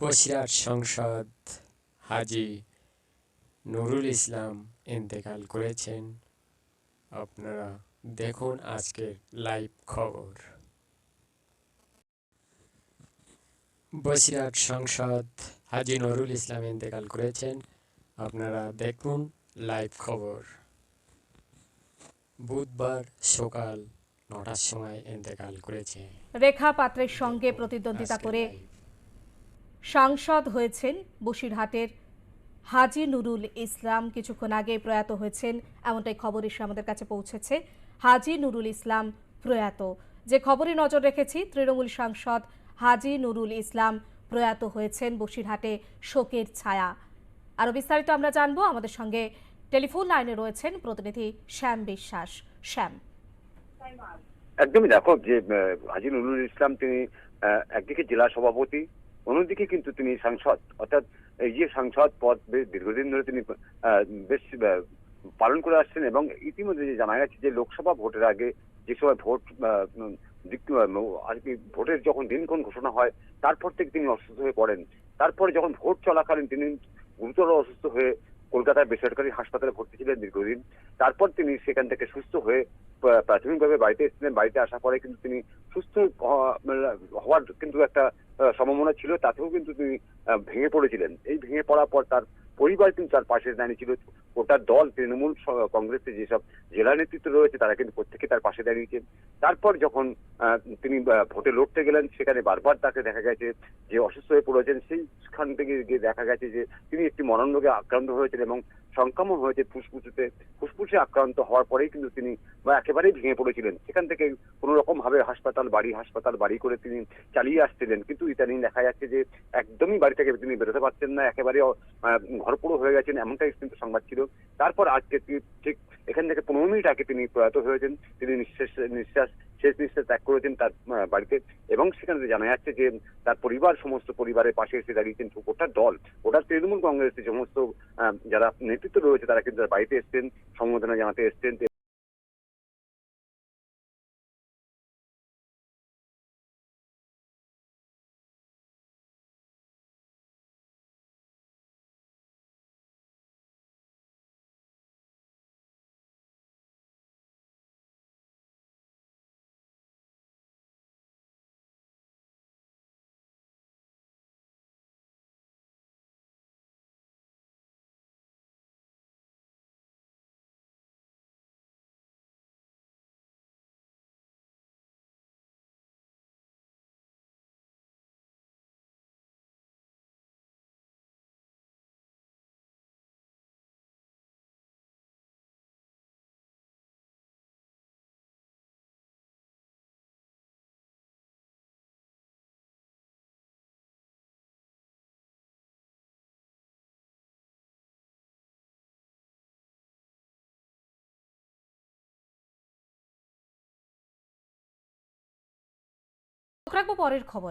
বসিরহাট সংসদ। হাজি নুরুল ইসলাম ইন্তেকাল করেছেন। আপনারা দেখুন আজকের লাইভ খবর। বসিরহাট সংসদ হাজি নুরুল ইসলাম ইন্তেকাল করেছেন। আপনারা দেখুন লাইভ খবর। বুধবার সকাল নটার সময় ইন্তেকাল করেছে। রেখা পাত্রের সঙ্গে প্রতিদ্বন্দ্বিতা করে। সাংসদ হয়েছেন বসিরহাটের হাজি নুরুল ইসলাম। কিছুক্ষণ আগে প্রয়াত হয়েছেন, এমনটাই খবর এসে আমাদের কাছে পৌঁছেছে, হাজি নুরুল ইসলাম প্রয়াত। যে খবরে নজর রেখেছি, তৃণমূল সাংসদ হাজি নুরুল ইসলাম প্রয়াত হয়েছেন বসিরহাটে শোকের ছায়া। আরও বিস্তারিত আমরা জানব, আমাদের সঙ্গে টেলিফোন লাইনে রয়েছেন প্রতিনিধি শ্যাম বিশ্বাস। শ্যাম। একদমই দেখো যে হাজি নুরুল ইসলাম তিনি একদিকে জেলা সভাপতি অন্যদিকে কিন্তু তিনি সাংসদ, অর্থাৎ এই যে সাংসদ পদ বেশ দীর্ঘদিন ধরে তিনি বেশ পালন করে আসছেন এবং ইতিমধ্যে যে জানা গেছে যে লোকসভা ভোটের আগে যে সময় ভোট আর কি ভোটের যখন দিনক্ষণ ঘোষণা হয়, তারপর থেকে তিনি অসুস্থ হয়ে পড়েন। তারপরে যখন ভোট চলাকালীন তিনি গুরুতর অসুস্থ হয়ে কলকাতার বেসরকারি হাসপাতালে ভর্তি ছিলেন দীর্ঘদিন, তারপর তিনি সেখান থেকে সুস্থ হয়ে প্রাথমিকভাবে বাড়িতে এসেছিলেন। বাড়িতে আসার পরে কিন্তু তিনি সুস্থ মানে হওয়ার কিন্তু একটা সম্ভাবনা ছিল, তাতেও কিন্তু তিনি ভেঙে পড়েছিলেন। এই ভেঙে পড়ার পর তার পরিবার কিন্তু তার পাশে দাঁড়িয়েছিল ওটার দল, তৃণমূল কংগ্রেসের যেসব জেলা নেতৃত্ব রয়েছে, তারা কিন্তু প্রত্যেকে তার পাশে দাঁড়িয়েছেন। তারপর যখন তিনি ভোটে লড়তে গেলেন, সেখানে বারবার তাকে দেখা গেছে যে অসুস্থ হয়ে পড়েছেন, সেইখান থেকে গিয়ে দেখা গেছে যে তিনি একটি মরণ রোগে আক্রান্ত হয়েছেন এবং সংক্রমণ হয়েছে ফুসফুসিতে। ফুসফুসে আক্রান্ত হওয়ার পরেই কিন্তু তিনি বা একেবারেই ভেঙে পড়েছিলেন। সেখান থেকে কোনো রকম ভাবে হাসপাতাল, বাড়ি হাসপাতাল, বাড়ি করে তিনি চালিয়ে আসছিলেন। কিন্তু ইদানিং দেখা যাচ্ছে যে একদমই বাড়ি থেকে তিনি বেরোতে পারছেন না, একেবারে ঘরপুরো হয়ে গেছেন, এমনটাই কিন্তু সংবাদ ছিল। তারপর আজকে ঠিক এখান থেকে পনেরো মিনিট আগে তিনি প্রয়াত হয়েছেন, তিনি নিঃশ্বাস নিঃশ্বাস, শেষ নিঃশ্বাস ত্যাগ করেছেন তার বাড়িতে এবং সেখানে জানা যাচ্ছে যে তার পরিবার, সমস্ত পরিবারের পাশে এসে দাঁড়িয়েছেন ওটা দল। ওটা তৃণমূল কংগ্রেসের সমস্ত যারা নেতৃত্ব রয়েছে তারা কিন্তু বাড়িতে এসছেন, সম্বোধনা জানাতে এসছেন। পরের খবরে।